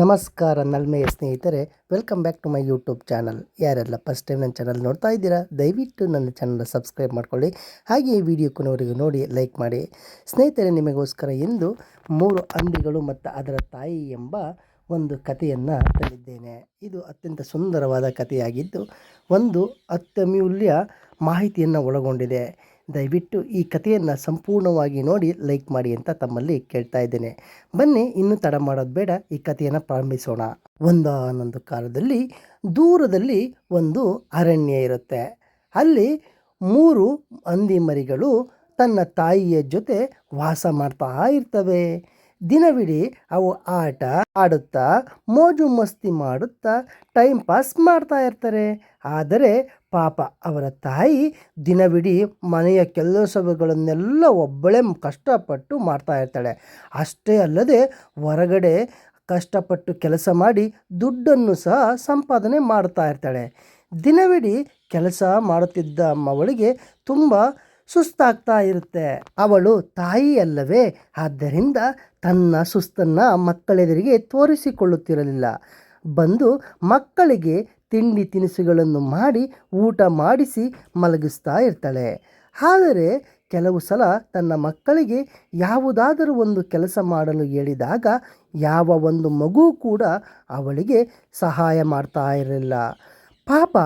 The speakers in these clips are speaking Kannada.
ನಮಸ್ಕಾರ ನಲ್ಮೆಯ ಸ್ನೇಹಿತರೆ welcome back to my YouTube channel ಯಾರೆಲ್ಲ ಫಸ್ಟ್ ಟೈಮ್ ನನ್ನ ಚಾನಲ್ ನೋಡ್ತಾ ಇದ್ದೀರಾ, ದಯವಿಟ್ಟು ನನ್ನ ಚಾನಲ್ ಸಬ್ಸ್ಕ್ರೈಬ್ ಮಾಡ್ಕೊಳ್ಳಿ. ಹಾಗೆ ಈ ವಿಡಿಯೋ ಕೊನೆವರೆಗೂ ನೋಡಿ ಲೈಕ್ ಮಾಡಿ. ಸ್ನೇಹಿತರೆ, ನಿಮಗೋಸ್ಕರ ಎಂದು ಮೂರು ಅಂಬಿಗಳು ಮತ್ತು ಅದರ ತಾಯಿ ಎಂಬ ಒಂದು ಕಥೆಯನ್ನು ತಂದಿದ್ದೇನೆ. ಇದು ಅತ್ಯಂತ ಸುಂದರವಾದ ಕಥೆಯಾಗಿದ್ದು, ಒಂದು ಅತ್ಯಮೂಲ್ಯ ಮಾಹಿತಿಯನ್ನು ಒಳಗೊಂಡಿದೆ. ದಯವಿಟ್ಟು ಈ ಕಥೆಯನ್ನು ಸಂಪೂರ್ಣವಾಗಿ ನೋಡಿ ಲೈಕ್ ಮಾಡಿ ಅಂತ ತಮ್ಮಲ್ಲಿ ಕೇಳ್ತಾ ಇದ್ದೇನೆ. ಬನ್ನಿ, ಇನ್ನೂ ತಡ ಮಾಡೋದು ಬೇಡ, ಈ ಕಥೆಯನ್ನು ಪ್ರಾರಂಭಿಸೋಣ. ಒಂದಾನೊಂದು ಕಾಲದಲ್ಲಿ ದೂರದಲ್ಲಿ ಒಂದು ಅರಣ್ಯ ಇರುತ್ತೆ. ಅಲ್ಲಿ ಮೂರು ಹಂದಿ ಮರಿಗಳು ತನ್ನ ತಾಯಿಯ ಜೊತೆ ವಾಸ ಮಾಡ್ತಾ ಇರ್ತವೆ. ದಿನವಿಡೀ ಅವು ಆಟ, ಆಡುತ್ತಾ, ಮೋಜು ಮಸ್ತಿ ಮಾಡುತ್ತಾ ಟೈಮ್ ಪಾಸ್ ಮಾಡ್ತಾ ಇರ್ತಾರೆ. ಆದರೆ ಪಾಪ ಅವರ ತಾಯಿ ದಿನವಿಡೀ ಮನೆಯ ಕೆಲಸಗಳನ್ನೆಲ್ಲ ಒಬ್ಬಳೇ ಕಷ್ಟಪಟ್ಟು ಮಾಡ್ತಾ ಇರ್ತಾಳೆ. ಅಷ್ಟೇ ಅಲ್ಲದೆ ಹೊರಗಡೆ ಕಷ್ಟಪಟ್ಟು ಕೆಲಸ ಮಾಡಿ ದುಡ್ಡನ್ನು ಸಹ ಸಂಪಾದನೆ ಮಾಡ್ತಾ ಇರ್ತಾಳೆ. ದಿನವಿಡೀ ಕೆಲಸ ಮಾಡುತ್ತಿದ್ದ ಅವಳಿಗೆ ತುಂಬ ಸುಸ್ತಾಗ್ತಾ ಇರುತ್ತೆ. ಅವಳು ತಾಯಿಯಲ್ಲವೇ? ಆದ್ದರಿಂದ ತನ್ನ ಸುಸ್ತನ್ನು ಮಕ್ಕಳೆದುರಿಗೆ ತೋರಿಸಿಕೊಳ್ಳುತ್ತಿರಲಿಲ್ಲ. ಬಂದು ಮಕ್ಕಳಿಗೆ ತಿಂಡಿ ತಿನಿಸುಗಳನ್ನು ಮಾಡಿ, ಊಟ ಮಾಡಿಸಿ ಮಲಗಿಸ್ತಾ ಇರ್ತಾಳೆ. ಆದರೆ ಕೆಲವು ಸಲ ತನ್ನ ಮಕ್ಕಳಿಗೆ ಯಾವುದಾದರೂ ಒಂದು ಕೆಲಸ ಮಾಡಲು ಹೇಳಿದಾಗ ಯಾವ ಒಂದು ಮಗು ಕೂಡ ಅವಳಿಗೆ ಸಹಾಯ ಮಾಡ್ತಾ ಇರಲಿಲ್ಲ. ಪಾಪ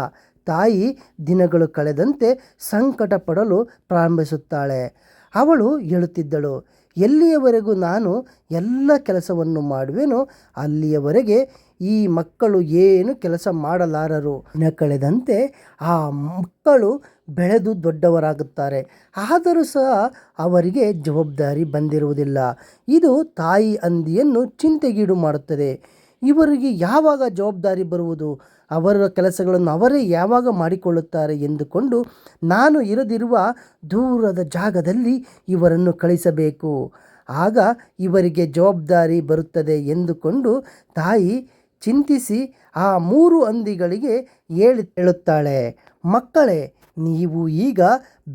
ತಾಯಿ ದಿನಗಳು ಕಳೆದಂತೆ ಸಂಕಟ ಪಡಲು ಪ್ರಾರಂಭಿಸುತ್ತಾಳೆ. ಅವಳು ಹೇಳುತ್ತಿದ್ದಳು, ಎಲ್ಲಿಯವರೆಗೂ ನಾನು ಎಲ್ಲ ಕೆಲಸವನ್ನು ಮಾಡುವೆನೋ ಅಲ್ಲಿಯವರೆಗೆ ಈ ಮಕ್ಕಳು ಏನು ಕೆಲಸ ಮಾಡಲಾರರು? ದಿನ ಕಳೆದಂತೆ ಆ ಮಕ್ಕಳು ಬೆಳೆದು ದೊಡ್ಡವರಾಗುತ್ತಾರೆ. ಆದರೂ ಸಹ ಅವರಿಗೆ ಜವಾಬ್ದಾರಿ ಬಂದಿರುವುದಿಲ್ಲ. ಇದು ತಾಯಿ ಅಂದಿಯನ್ನು ಚಿಂತೆಗೀಡು ಮಾಡುತ್ತದೆ. ಇವರಿಗೆ ಯಾವಾಗ ಜವಾಬ್ದಾರಿ ಬರುವುದು? ಅವರ ಕೆಲಸಗಳನ್ನು ಅವರೇ ಯಾವಾಗ ಮಾಡಿಕೊಳ್ಳುತ್ತಾರೆ ಎಂದುಕೊಂಡು ನಾನು ಇರದಿರುವ ದೂರದ ಜಾಗದಲ್ಲಿ ಇವರನ್ನು ಕಳಿಸಬೇಕು. ಆಗ ಇವರಿಗೆ ಜವಾಬ್ದಾರಿ ಬರುತ್ತದೆ ಎಂದುಕೊಂಡು ತಾಯಿ ಚಿಂತಿಸಿ ಆ ಮೂರು ಹಂದಿಗಳಿಗೆ ಹೇಳಿ ಹೇಳುತ್ತಾಳೆ, ಮಕ್ಕಳೇ, ನೀವು ಈಗ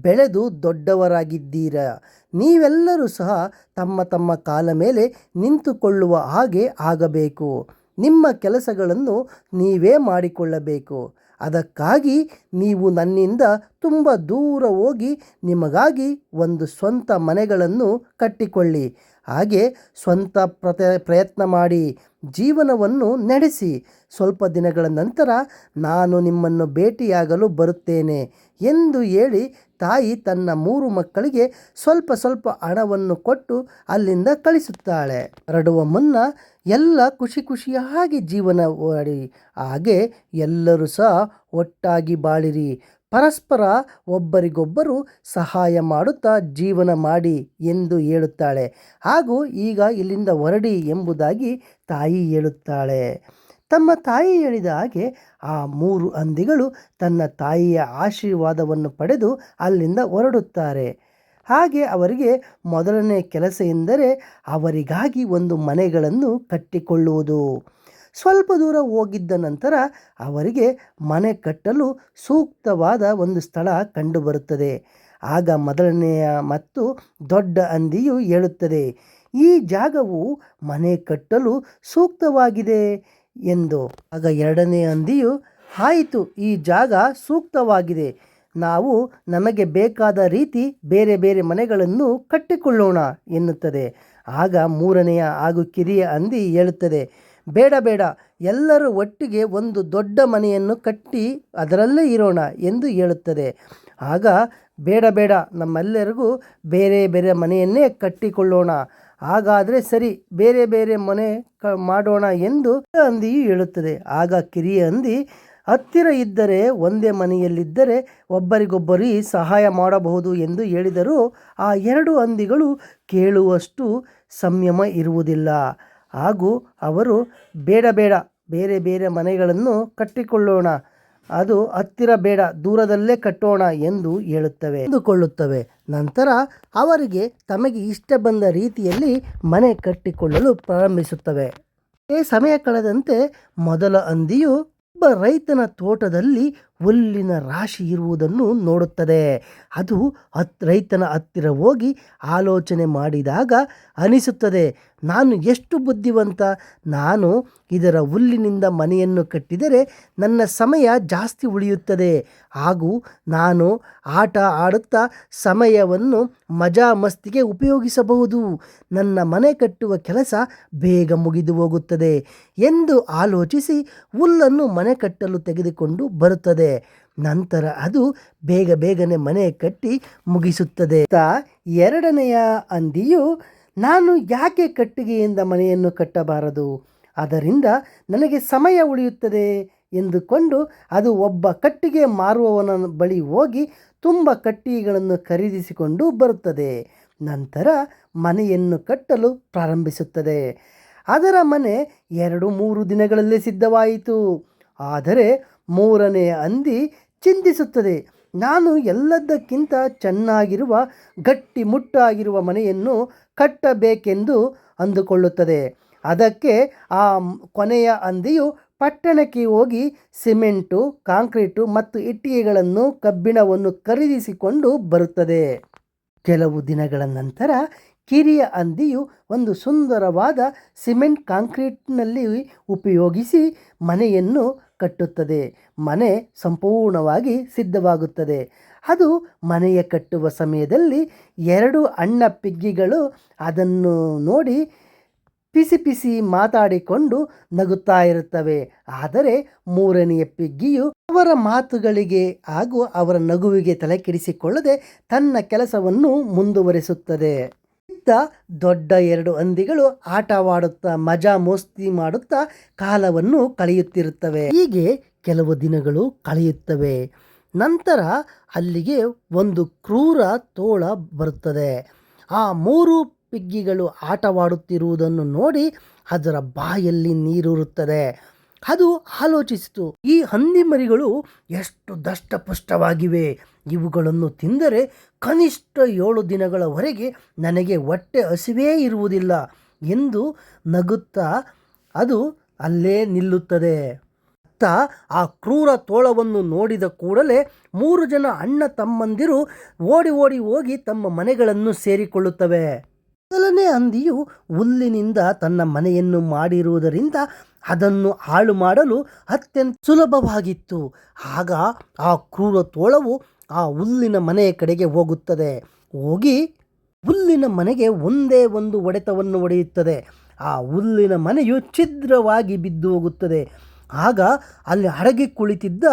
ಬೆಳೆದು ದೊಡ್ಡವರಾಗಿದ್ದೀರಾ. ನೀವೆಲ್ಲರೂ ಸಹ ತಮ್ಮ ತಮ್ಮ ಕಾಲ ಮೇಲೆ ನಿಂತುಕೊಳ್ಳುವ ಹಾಗೆ ಆಗಬೇಕು. ನಿಮ್ಮ ಕೆಲಸಗಳನ್ನು ನೀವೇ ಮಾಡಿಕೊಳ್ಳಬೇಕು. ಅದಕ್ಕಾಗಿ ನೀವು ನನ್ನಿಂದ ತುಂಬ ದೂರ ಹೋಗಿ ನಿಮಗಾಗಿ ಒಂದು ಸ್ವಂತ ಮನೆಗಳನ್ನು ಕಟ್ಟಿಕೊಳ್ಳಿ. ಹಾಗೆ ಸ್ವಂತ ಪ್ರತ, ಪ್ರಯತ್ನ ಮಾಡಿ. ಜೀವನವನ್ನು ನಡೆಸಿ. ಸ್ವಲ್ಪ ದಿನಗಳ ನಂತರ ನಾನು ನಿಮ್ಮನ್ನು ಭೇಟಿಯಾಗಲು ಬರುತ್ತೇನೆ ಎಂದು ಹೇಳಿ ತಾಯಿ ತನ್ನ ಮೂರು ಮಕ್ಕಳಿಗೆ ಸ್ವಲ್ಪ ಸ್ವಲ್ಪ ಹಣವನ್ನು ಕೊಟ್ಟು ಅಲ್ಲಿಂದ ಕಳಿಸುತ್ತಾಳೆ. ಹೊರಡುವ ಮುನ್ನ ಎಲ್ಲ ಖುಷಿ ಖುಷಿಯಾಗಿ ಜೀವನ ಮಾಡಿ ಹಾಗೆ ಎಲ್ಲರೂ ಸಹ ಒಟ್ಟಾಗಿ ಬಾಳಿರಿ. ಪರಸ್ಪರ ಒಬ್ಬರಿಗೊಬ್ಬರು ಸಹಾಯ ಮಾಡುತ್ತಾ ಜೀವನ ಮಾಡಿ ಎಂದು ಹೇಳುತ್ತಾಳೆ. ಹಾಗೂ ಈಗ ಇಲ್ಲಿಂದ ಹೊರಡಿ ಎಂಬುದಾಗಿ ತಾಯಿ ಹೇಳುತ್ತಾಳೆ. ತಮ್ಮ ತಾಯಿ ಹೇಳಿದ ಹಾಗೆ ಆ ಮೂರು ಹಂದಿಗಳು ತನ್ನ ತಾಯಿಯ ಆಶೀರ್ವಾದವನ್ನು ಪಡೆದು ಅಲ್ಲಿಂದ ಹೊರಡುತ್ತಾರೆ. ಹಾಗೆ ಅವರಿಗೆ ಮೊದಲನೇ ಕೆಲಸ ಎಂದರೆ ಅವರಿಗಾಗಿ ಒಂದು ಮನೆಗಳನ್ನು ಕಟ್ಟಿಕೊಳ್ಳುವುದು. ಸ್ವಲ್ಪ ದೂರ ಹೋಗಿದ್ದ ನಂತರ ಅವರಿಗೆ ಮನೆ ಕಟ್ಟಲು ಸೂಕ್ತವಾದ ಒಂದು ಸ್ಥಳ ಕಂಡುಬರುತ್ತದೆ. ಆಗ ಮೊದಲನೆಯ ಮತ್ತು ದೊಡ್ಡ ಅಂದಿಯು ಹೇಳುತ್ತದೆ, ಈ ಜಾಗವು ಮನೆ ಕಟ್ಟಲು ಸೂಕ್ತವಾಗಿದೆ ಎಂದು. ಆಗ ಎರಡನೇ ಹಂದಿಯು ಆಯಿತು, ಈ ಜಾಗ ಸೂಕ್ತವಾಗಿದೆ. ನಾವು ನಮಗೆ ಬೇಕಾದ ರೀತಿ ಬೇರೆ ಬೇರೆ ಮನೆಗಳನ್ನು ಕಟ್ಟಿಕೊಳ್ಳೋಣ ಎನ್ನುತ್ತದೆ. ಆಗ ಮೂರನೆಯ ಹಾಗೂ ಕಿರಿಯ ಅಂದಿ ಹೇಳುತ್ತದೆ ಬೇಡ ಬೇಡ, ಎಲ್ಲರೂ ಒಟ್ಟಿಗೆ ಒಂದು ದೊಡ್ಡ ಮನೆಯನ್ನು ಕಟ್ಟಿ ಅದರಲ್ಲೇ ಇರೋಣ ಎಂದು ಹೇಳುತ್ತದೆ. ಆಗ ಬೇಡ ಬೇಡ, ನಮ್ಮೆಲ್ಲರಿಗೂ ಬೇರೆ ಬೇರೆ ಮನೆಯನ್ನೇ ಕಟ್ಟಿಕೊಳ್ಳೋಣ. ಹಾಗಾದರೆ ಸರಿ, ಬೇರೆ ಬೇರೆ ಮನೆ ಕ ಮಾಡೋಣ ಎಂದು ಹಂದಿಯು ಹೇಳುತ್ತದೆ. ಆಗ ಕಿರಿಯ ಹಂದಿ ಹತ್ತಿರ ಇದ್ದರೆ, ಒಂದೇ ಮನೆಯಲ್ಲಿದ್ದರೆ ಒಬ್ಬರಿಗೊಬ್ಬರಿ ಸಹಾಯ ಮಾಡಬಹುದು ಎಂದು ಹೇಳಿದರೂ ಆ ಎರಡು ಹಂದಿಗಳು ಕೇಳುವಷ್ಟು ಸಂಯಮ ಇರುವುದಿಲ್ಲ. ಹಾಗೂ ಅವರು ಬೇಡ ಬೇಡ ಬೇರೆ ಬೇರೆ ಮನೆಗಳನ್ನು ಕಟ್ಟಿಕೊಳ್ಳೋಣ. ಅದು ಹತ್ತಿರ ಬೇಡ, ದೂರದಲ್ಲೇ ಕಟ್ಟೋಣ ಎಂದು ಹೇಳುತ್ತವೆ. ಎಂದುಕೊಳ್ಳುತ್ತವೆ ನಂತರ ಅವರಿಗೆ ತಮಗೆ ಇಷ್ಟ ಬಂದ ರೀತಿಯಲ್ಲಿ ಮನೆ ಕಟ್ಟಿಕೊಳ್ಳಲು ಪ್ರಾರಂಭಿಸುತ್ತವೆ. ಈ ಸಮಯ ಕಳೆದಂತೆ ಮೊದಲ ಹಂದಿಯು ಒಬ್ಬ ರೈತನ ತೋಟದಲ್ಲಿ ಹುಲ್ಲಿನ ರಾಶಿ ಇರುವುದನ್ನು ನೋಡುತ್ತದೆ. ಅದು ಹತ್, ರೈತನ ಹತ್ತಿರ ಹೋಗಿ ಆಲೋಚನೆ ಮಾಡಿದಾಗ ಅನಿಸುತ್ತದೆ. ನಾನು ಎಷ್ಟು ಬುದ್ಧಿವಂತ? ನಾನು ಇದರ ಹುಲ್ಲಿನಿಂದ ಮನೆಯನ್ನು ಕಟ್ಟಿದರೆ ನನ್ನ ಸಮಯ ಜಾಸ್ತಿ ಉಳಿಯುತ್ತದೆ. ಹಾಗೂ ನಾನು ಆಟ ಆಡುತ್ತಾ ಸಮಯವನ್ನು ಮಜಾ ಮಸ್ತಿಗೆ ಉಪಯೋಗಿಸಬಹುದು. ನನ್ನ ಮನೆ ಕಟ್ಟುವ ಕೆಲಸ ಬೇಗ ಮುಗಿದು ಹೋಗುತ್ತದೆ ಎಂದು ಆಲೋಚಿಸಿ ಹುಲ್ಲನ್ನು ಮನೆ ಕಟ್ಟಲು ತೆಗೆದುಕೊಂಡು ಬರುತ್ತದೆ. ನಂತರ ಅದು ಬೇಗ ಬೇಗನೆ ಮನೆ ಕಟ್ಟಿ ಮುಗಿಸುತ್ತದೆ. ತ ಎರಡನೆಯ ಹಂದಿಯು ನಾನು ಯಾಕೆ ಕಟ್ಟಿಗೆಯಿಂದ ಮನೆಯನ್ನು ಕಟ್ಟಬಾರದು? ಅದರಿಂದ ನನಗೆ ಸಮಯ ಉಳಿಯುತ್ತದೆ ಎಂದುಕೊಂಡು ಅದು ಒಬ್ಬ ಕಟ್ಟಿಗೆ ಮಾರುವವನ ಬಳಿ ಹೋಗಿ ತುಂಬ ಕಟ್ಟಿಗೆಗಳನ್ನು ಖರೀದಿಸಿಕೊಂಡು ಬರುತ್ತದೆ. ನಂತರ ಮನೆಯನ್ನು ಕಟ್ಟಲು ಪ್ರಾರಂಭಿಸುತ್ತದೆ. ಅದರ ಮನೆ ಎರಡು ಮೂರು ದಿನಗಳಲ್ಲೇ ಸಿದ್ಧವಾಯಿತು. ಆದರೆ ಮೂರನೇ ಹಂದಿ ಚಿಂತಿಸುತ್ತದೆ ನಾನು ಎಲ್ಲದಕ್ಕಿಂತ ಚೆನ್ನಾಗಿರುವ, ಗಟ್ಟಿ ಮುಟ್ಟಾಗಿರುವ ಮನೆಯನ್ನು ಕಟ್ಟಬೇಕೆಂದು ಅಂದುಕೊಳ್ಳುತ್ತದೆ. ಅದಕ್ಕೆ ಆ ಕೊನೆಯ ಹಂದಿಯು ಪಟ್ಟಣಕ್ಕೆ ಹೋಗಿ ಸಿಮೆಂಟು, ಕಾಂಕ್ರೀಟು ಮತ್ತು ಇಟ್ಟಿಗೆಗಳನ್ನು, ಕಬ್ಬಿಣವನ್ನು ಖರೀದಿಸಿಕೊಂಡು ಬರುತ್ತದೆ. ಕೆಲವು ದಿನಗಳ ನಂತರ ಕಿರಿಯ ಹಂದಿಯು ಒಂದು ಸುಂದರವಾದ ಸಿಮೆಂಟ್ ಕಾಂಕ್ರೀಟ್ನಲ್ಲಿ ಉಪಯೋಗಿಸಿ ಮನೆಯನ್ನು ಕಟ್ಟುತ್ತದೆ. ಮನೆ ಸಂಪೂರ್ಣವಾಗಿ ಸಿದ್ಧವಾಗುತ್ತದೆ. ಅದು ಮನೆಯ ಕಟ್ಟುವ ಸಮಯದಲ್ಲಿ ಎರಡು ಅಣ್ಣ ಪಿಗ್ಗಿಗಳು ಅದನ್ನು ನೋಡಿ ಪಿಸಿ ಪಿಸಿ ಮಾತಾಡಿಕೊಂಡು ನಗುತ್ತಾ ಇರುತ್ತವೆ. ಆದರೆ ಮೂರನೆಯ ಪಿಗ್ಗಿಯು ಅವರ ಮಾತುಗಳಿಗೆ ಹಾಗೂ ಅವರ ನಗುವಿಗೆ ತಲೆಕೆಡಿಸಿಕೊಳ್ಳದೆ ತನ್ನ ಕೆಲಸವನ್ನು ಮುಂದುವರಿಸುತ್ತದೆ. ಇತ್ತ ದೊಡ್ಡ ಎರಡು ಹಂದಿಗಳು ಆಟವಾಡುತ್ತಾ, ಮಜಾ ಮೋಸ್ತಿ ಮಾಡುತ್ತಾ ಕಾಲವನ್ನು ಕಳೆಯುತ್ತಿರುತ್ತವೆ. ಹೀಗೆ ಕೆಲವು ದಿನಗಳು ಕಳೆಯುತ್ತವೆ. ನಂತರ ಅಲ್ಲಿಗೆ ಒಂದು ಕ್ರೂರ ತೋಳ ಬರುತ್ತದೆ. ಆ ಮೂರು ಪಿಗ್ಗಿಗಳು ಆಟವಾಡುತ್ತಿರುವುದನ್ನು ನೋಡಿ ಅದರ ಬಾಯಲ್ಲಿ ನೀರೂರುತ್ತದೆ. ಅದು ಆಲೋಚಿಸಿತು. ಈ ಹಂದಿ ಮರಿಗಳು ಎಷ್ಟು ದಷ್ಟಪುಷ್ಟವಾಗಿವೆ. ಇವುಗಳನ್ನು ತಿಂದರೆ ಕನಿಷ್ಠ ಏಳು ದಿನಗಳವರೆಗೆ ನನಗೆ ಹೊಟ್ಟೆ ಹಸಿವೇ ಇರುವುದಿಲ್ಲ ಎಂದು ನಗುತ್ತಾ ಅದು ಅಲ್ಲೇ ನಿಲ್ಲುತ್ತದೆ. ಅತ್ತ ಆ ಕ್ರೂರ ತೋಳವನ್ನು ನೋಡಿದ ಕೂಡಲೇ ಮೂರು ಜನ ಅಣ್ಣ ತಮ್ಮಂದಿರು ಓಡಿ ಓಡಿ ಹೋಗಿ ತಮ್ಮ ಮನೆಗಳನ್ನು ಸೇರಿಕೊಳ್ಳುತ್ತವೆ. ಮೊದಲನೇ ಹಂದಿಯು ಹುಲ್ಲಿನಿಂದ ತನ್ನ ಮನೆಯನ್ನು ಮಾಡಿರುವುದರಿಂದ ಅದನ್ನು ಹಾಳು ಮಾಡಲು ಅತ್ಯಂತ ಸುಲಭವಾಗಿತ್ತು. ಆಗ ಆ ಕ್ರೂರ ತೋಳವು ಆ ಹುಲ್ಲಿನ ಮನೆಯ ಕಡೆಗೆ ಹೋಗುತ್ತದೆ. ಹೋಗಿ ಹುಲ್ಲಿನ ಮನೆಗೆ ಒಂದೇ ಒಂದು ಒಡೆತವನ್ನು ಒಡೆಯುತ್ತದೆ. ಆ ಹುಲ್ಲಿನ ಮನೆಯು ಛಿದ್ರವಾಗಿ ಬಿದ್ದು ಹೋಗುತ್ತದೆ. ಆಗ ಅಲ್ಲಿ ಅಡಗಿ ಕುಳಿತಿದ್ದ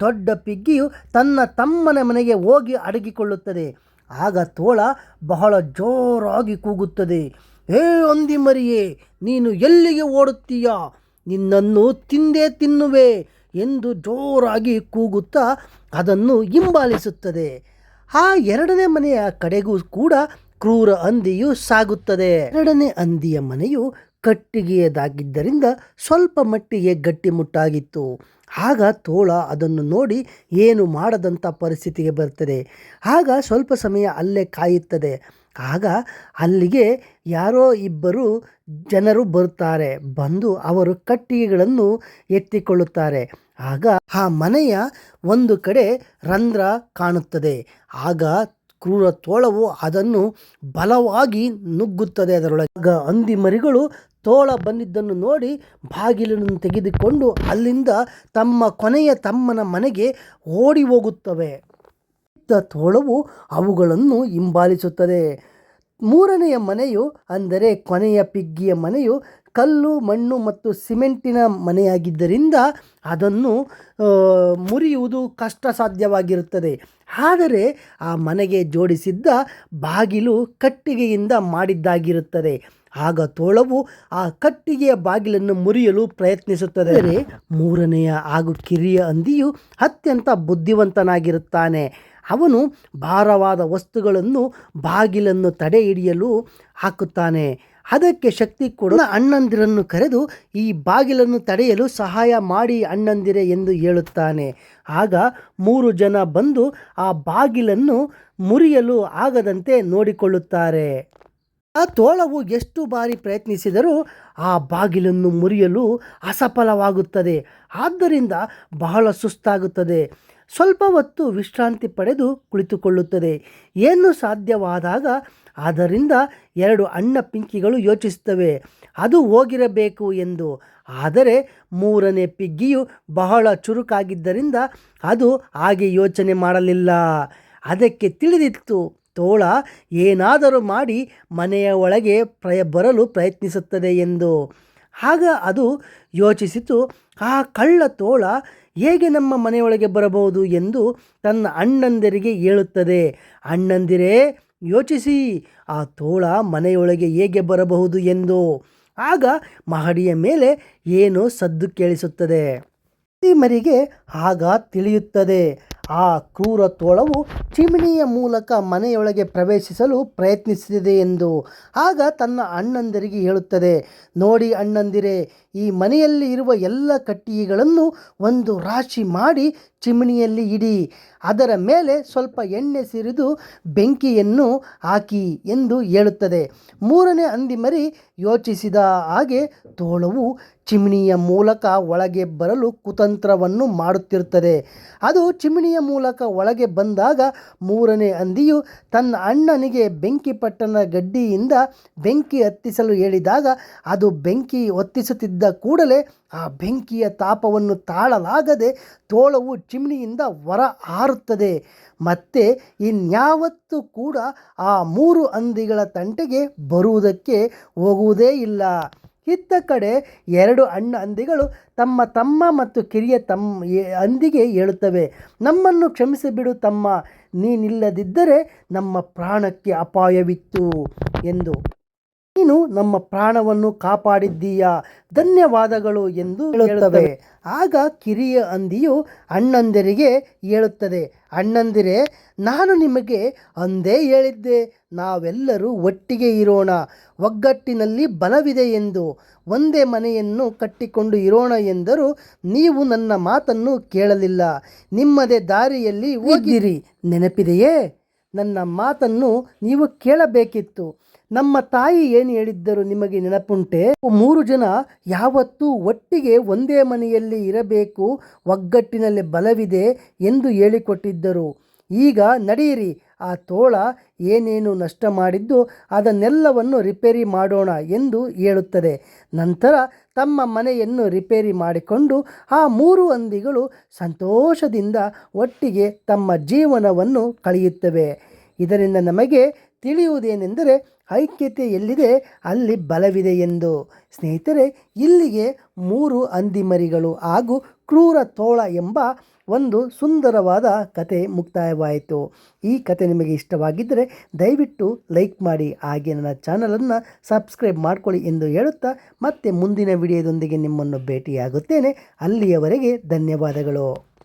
ದೊಡ್ಡ ಪಿಗ್ಗಿಯು ತನ್ನ ತಮ್ಮನ ಮನೆಗೆ ಹೋಗಿ ಅಡಗಿಕೊಳ್ಳುತ್ತದೆ. ಆಗ ತೋಳ ಬಹಳ ಜೋರಾಗಿ ಕೂಗುತ್ತದೆ. ಏ ಒಂದಿ ಮರಿಯೇ ನೀನು ಎಲ್ಲಿಗೆ ಓಡುತ್ತೀಯಾ? ನಿನ್ನನ್ನು ತಿಂದೇ ತಿನ್ನುವೆ ಎಂದು ಜೋರಾಗಿ ಕೂಗುತ್ತಾ ಅದನ್ನು ಹಿಂಬಾಲಿಸುತ್ತದೆ. ಆ ಎರಡನೇ ಮನೆಯ ಕಡೆಗೂ ಕೂಡ ಕ್ರೂರ ಅಂದಿಯು ಸಾಗುತ್ತದೆ. ಎರಡನೇ ಹಂದಿಯ ಮನೆಯು ಕಟ್ಟಿಗೆಯದಾಗಿದ್ದರಿಂದ ಸ್ವಲ್ಪ ಮಟ್ಟಿಗೆ ಗಟ್ಟಿಮುಟ್ಟಾಗಿತ್ತು ಆಗ ತೋಳ ಅದನ್ನು ನೋಡಿ ಏನು ಮಾಡದಂಥ ಪರಿಸ್ಥಿತಿಗೆ ಬರ್ತದೆ. ಆಗ ಸ್ವಲ್ಪ ಸಮಯ ಅಲ್ಲೇ ಕಾಯುತ್ತದೆ. ಆಗ ಅಲ್ಲಿಗೆ ಯಾರೋ ಇಬ್ಬರು ಜನರು ಬರುತ್ತಾರೆ. ಬಂದು ಅವರು ಕಟ್ಟಿಗೆಗಳನ್ನು ಎತ್ತಿಕೊಳ್ಳುತ್ತಾರೆ. ಆಗ ಆ ಮನೆಯ ಒಂದು ಕಡೆ ರಂಧ್ರ ಕಾಣುತ್ತದೆ. ಆಗ ಕ್ರೂರ ತೋಳವು ಅದನ್ನು ಬಲವಾಗಿ ನುಗ್ಗುತ್ತದೆ ಅದರೊಳಗೆ. ಆಗ ಹಂದಿ ಮರಿಗಳು ತೋಳ ಬಂದಿದ್ದನ್ನು ನೋಡಿ ಬಾಗಿಲನ್ನು ತೆಗೆದುಕೊಂಡು ಅಲ್ಲಿಂದ ತಮ್ಮ ಕೊನೆಯ ತಮ್ಮನ ಮನೆಗೆ ಓಡಿ ಹೋಗುತ್ತವೆ. ಇತ್ತ ತೋಳವು ಅವುಗಳನ್ನು ಹಿಂಬಾಲಿಸುತ್ತದೆ. ಮೂರನೆಯ ಮನೆಯು ಅಂದರೆ ಕೊನೆಯ ಪಿಗ್ಗಿಯ ಮನೆಯು ಕಲ್ಲು, ಮಣ್ಣು ಮತ್ತು ಸಿಮೆಂಟಿನ ಮನೆಯಾಗಿದ್ದರಿಂದ ಅದನ್ನು ಮುರಿಯುವುದು ಕಷ್ಟ ಸಾಧ್ಯವಾಗಿರುತ್ತದೆ ಆದರೆ ಆ ಮನೆಗೆ ಜೋಡಿಸಿದ್ದ ಬಾಗಿಲು ಕಟ್ಟಿಗೆಯಿಂದ ಮಾಡಿದ್ದಾಗಿರುತ್ತದೆ. ಆಗ ತೋಳವು ಆ ಕಟ್ಟಿಗೆಯ ಬಾಗಿಲನ್ನು ಮುರಿಯಲು ಪ್ರಯತ್ನಿಸುತ್ತದೆ. ಮೂರನೆಯ ಹಾಗೂ ಕಿರಿಯ ಅಂದಿಯು ಅತ್ಯಂತ ಬುದ್ಧಿವಂತನಾಗಿರುತ್ತಾನೆ. ಅವನು ಭಾರವಾದ ವಸ್ತುಗಳನ್ನು ಬಾಗಿಲನ್ನು ತಡೆ ಹಿಡಿಯಲು ಹಾಕುತ್ತಾನೆ. ಅದಕ್ಕೆ ಶಕ್ತಿ ಕೊಡ. ಅಣ್ಣಂದಿರನ್ನು ಕರೆದು ಈ ಬಾಗಿಲನ್ನು ತಡೆಯಲು ಸಹಾಯ ಮಾಡಿ ಅಣ್ಣಂದಿರೆ ಎಂದು ಹೇಳುತ್ತಾನೆ. ಆಗ ಮೂರು ಜನ ಬಂದು ಆ ಬಾಗಿಲನ್ನು ಮುರಿಯಲು ಆಗದಂತೆ ನೋಡಿಕೊಳ್ಳುತ್ತಾರೆ. ಆ ತೋಳವು ಎಷ್ಟು ಬಾರಿ ಪ್ರಯತ್ನಿಸಿದರೂ ಆ ಬಾಗಿಲನ್ನು ಮುರಿಯಲು ಅಸಫಲವಾಗುತ್ತದೆ. ಆದ್ದರಿಂದ ಬಹಳ ಸುಸ್ತಾಗುತ್ತದೆ. ಸ್ವಲ್ಪ ಹೊತ್ತು ವಿಶ್ರಾಂತಿ ಪಡೆದು ಕುಳಿತುಕೊಳ್ಳುತ್ತದೆ. ಏನು ಸಾಧ್ಯವಾದಾಗ ಅದರಿಂದ ಎರಡು ಅಣ್ಣ ಪಿಂಕಿಗಳು ಯೋಚಿಸುತ್ತವೆ. ಅದು ಹೋಗಿರಬೇಕು ಎಂದು. ಆದರೆ ಮೂರನೇ ಪಿಗ್ಗಿಯು ಬಹಳ ಚುರುಕಾಗಿದ್ದರಿಂದ ಅದು ಹಾಗೆ ಯೋಚನೆ ಮಾಡಲಿಲ್ಲ. ಅದಕ್ಕೆ ತಿಳಿದಿತ್ತು, ತೋಳ, ಏನಾದರೂ ಮಾಡಿ ಮನೆಯ ಒಳಗೆ ಪ್ರಯ, ಬರಲು ಪ್ರಯತ್ನಿಸುತ್ತದೆ ಎಂದು. ಆಗ ಅದು ಯೋಚಿಸಿತು, ಆ ಕಳ್ಳ ತೋಳ ಹೇಗೆ ನಮ್ಮ ಮನೆಯೊಳಗೆ ಬರಬಹುದು? ಎಂದು ತನ್ನ ಅಣ್ಣಂದಿರಿಗೆ ಹೇಳುತ್ತದೆ. ಅಣ್ಣಂದಿರೇ, ಯೋಚಿಸಿ, ಆ ತೋಳ ಮನೆಯೊಳಗೆ ಹೇಗೆ ಬರಬಹುದು? ಎಂದು. ಆಗ ಮಹಡಿಯ ಮೇಲೆ ಏನೋ ಸದ್ದು ಕೇಳಿಸುತ್ತದೆ. ಮರಿಗೆ ಆಗ ತಿಳಿಯುತ್ತದೆ. ಆ ಕ್ರೂರ ತೋಳವು ಚಿಮಿಣಿಯ ಮೂಲಕ ಮನೆಯೊಳಗೆ ಪ್ರವೇಶಿಸಲು ಪ್ರಯತ್ನಿಸುತ್ತಿದೆ ಎಂದು ಆಗ ತನ್ನ ಅಣ್ಣಂದಿರಿಗೆ ಹೇಳುತ್ತದೆ. ನೋಡಿ ಅಣ್ಣಂದಿರೇ, ಈ ಮನೆಯಲ್ಲಿ ಇರುವ ಎಲ್ಲ ಕಟ್ಟಿಗೆಗಳನ್ನು ಒಂದು ರಾಶಿ ಮಾಡಿ ಚಿಮಣಿಯಲ್ಲಿ ಇಡಿ, ಅದರ ಮೇಲೆ ಸ್ವಲ್ಪ ಎಣ್ಣೆ ಸಿರಿದು ಬೆಂಕಿಯನ್ನು ಹಾಕಿ ಎಂದು ಹೇಳುತ್ತದೆ. ಮೂರನೇ ಹಂದಿ ಮರಿ ಯೋಚಿಸಿದ ಹಾಗೆ ತೋಳವು ಚಿಮಣಿಯ ಮೂಲಕ ಒಳಗೆ ಬರಲು ಕುತಂತ್ರವನ್ನು ಮಾಡುತ್ತಿರುತ್ತದೆ. ಅದು ಚಿಮಣಿಯ ಮೂಲಕ ಒಳಗೆ ಬಂದಾಗ ಮೂರನೇ ಹಂದಿಯು ತನ್ನ ಅಣ್ಣನಿಗೆ ಬೆಂಕಿ ಪಟ್ಟಣ ಗಡ್ಡಿಯಿಂದ ಬೆಂಕಿ ಹತ್ತಿಸಲು ಹೇಳಿದಾಗ ಅದು ಬೆಂಕಿ ಹೊತ್ತಿಸುತ್ತಿದ್ದ ಕೂಡಲೇ ಆ ಬೆಂಕಿಯ ತಾಪವನ್ನು ತಾಳಲಾಗದೆ ತೋಳವು ಚಿಮ್ನಿಯಿಂದ ಹೊರ ಹಾರುತ್ತದೆ ಮತ್ತೆ ಇನ್ಯಾವತ್ತೂ ಕೂಡ ಆ ಮೂರು ಹಂದಿಗಳ ತಂಟೆಗೆ ಬರುವುದಕ್ಕೆ ಹೋಗುವುದೇ ಇಲ್ಲ. ಇತ್ತ ಕಡೆ ಎರಡು ಅಣ್ಣ ಹಂದಿಗಳು ತಮ್ಮ ತಮ್ಮ ಮತ್ತು ಕಿರಿಯ ತಮ್ಮ ಅಂದಿಗೆ ಹೇಳುತ್ತವೆ, ನಮ್ಮನ್ನು ಕ್ಷಮಿಸಿಬಿಡು ತಮ್ಮ, ನೀನಿಲ್ಲದಿದ್ದರೆ ನಮ್ಮ ಪ್ರಾಣಕ್ಕೆ ಅಪಾಯವಿತ್ತು ಎಂದು ನೀನು ನಮ್ಮ ಪ್ರಾಣವನ್ನು ಕಾಪಾಡಿದ್ದೀಯಾ? ಧನ್ಯವಾದಗಳು ಎಂದು ಹೇಳುತ್ತವೆ. ಆಗ ಕಿರಿಯ ಅಂದಿಯು ಅಣ್ಣಂದಿರಿಗೆ ಹೇಳುತ್ತದೆ ಅಣ್ಣಂದಿರೆ ನಾನು ನಿಮಗೆ ಅಂದೇ ಹೇಳಿದ್ದೆ ನಾವೆಲ್ಲರೂ ಒಟ್ಟಿಗೆ ಇರೋಣ. ಒಗ್ಗಟ್ಟಿನಲ್ಲಿ ಬಲವಿದೆ ಎಂದು. ಒಂದೇ ಮನೆಯನ್ನು ಕಟ್ಟಿಕೊಂಡು ಇರೋಣ ಎಂದರೂ ನೀವು ನನ್ನ ಮಾತನ್ನು ಕೇಳಲಿಲ್ಲ. ನಿಮ್ಮದೇ ದಾರಿಯಲ್ಲಿ ಹೋಗಿರಿ ನೆನಪಿದೆಯೇ? ನನ್ನ ಮಾತನ್ನು ನೀವು ಕೇಳಬೇಕಿತ್ತು. ನಮ್ಮ ತಾಯಿ ಏನು ಹೇಳಿದ್ದರು ನಿಮಗೆ ನೆನಪುಂಟೆ? ಮೂರು ಜನ ಯಾವತ್ತೂ ಒಟ್ಟಿಗೆ ಒಂದೇ ಮನೆಯಲ್ಲಿ ಇರಬೇಕು, ಒಗ್ಗಟ್ಟಿನಲ್ಲಿ ಬಲವಿದೆ ಎಂದು ಹೇಳಿಕೊಟ್ಟಿದ್ದರು. ಈಗ ನಡೆಯಿರಿ ಆ ತೋಳ ಏನೇನು ನಷ್ಟ ಮಾಡಿದ್ದು ಅದನ್ನೆಲ್ಲವನ್ನು ರಿಪೇರಿ ಮಾಡೋಣ ಎಂದು ಹೇಳುತ್ತದೆ. ನಂತರ ತಮ್ಮ ಮನೆಯನ್ನು ರಿಪೇರಿ ಮಾಡಿಕೊಂಡು ಆ ಮೂರು ಹಂದಿಗಳು ಸಂತೋಷದಿಂದ ಒಟ್ಟಿಗೆ ತಮ್ಮ ಜೀವನವನ್ನು ಕಳೆಯುತ್ತವೆ. ಇದರಿಂದ ನಮಗೆ ತಿಳಿಯುವುದೇನೆಂದರೆ ಐಕ್ಯತೆ ಎಲ್ಲಿದೆ ಅಲ್ಲಿ ಬಲವಿದೆ ಎಂದು. ಸ್ನೇಹಿತರೆ, ಇಲ್ಲಿಗೆ ಮೂರು ಅಂದಿಮರಿಗಳು ಹಾಗೂ ಕ್ರೂರ ತೋಳ ಎಂಬ ಒಂದು ಸುಂದರವಾದ ಕತೆ ಮುಕ್ತಾಯವಾಯಿತು. ಈ ಕತೆ ನಿಮಗೆ ಇಷ್ಟವಾಗಿದ್ದರೆ ದಯವಿಟ್ಟು ಲೈಕ್ ಮಾಡಿ, ಹಾಗೆ ನನ್ನ ಚಾನಲನ್ನು ಸಬ್ಸ್ಕ್ರೈಬ್ ಮಾಡಿಕೊಳ್ಳಿ ಎಂದು ಹೇಳುತ್ತಾ ಮತ್ತೆ ಮುಂದಿನ ವಿಡಿಯೋದೊಂದಿಗೆ ನಿಮ್ಮನ್ನು ಭೇಟಿಯಾಗುತ್ತೇನೆ. ಅಲ್ಲಿಯವರೆಗೆ ಧನ್ಯವಾದಗಳು.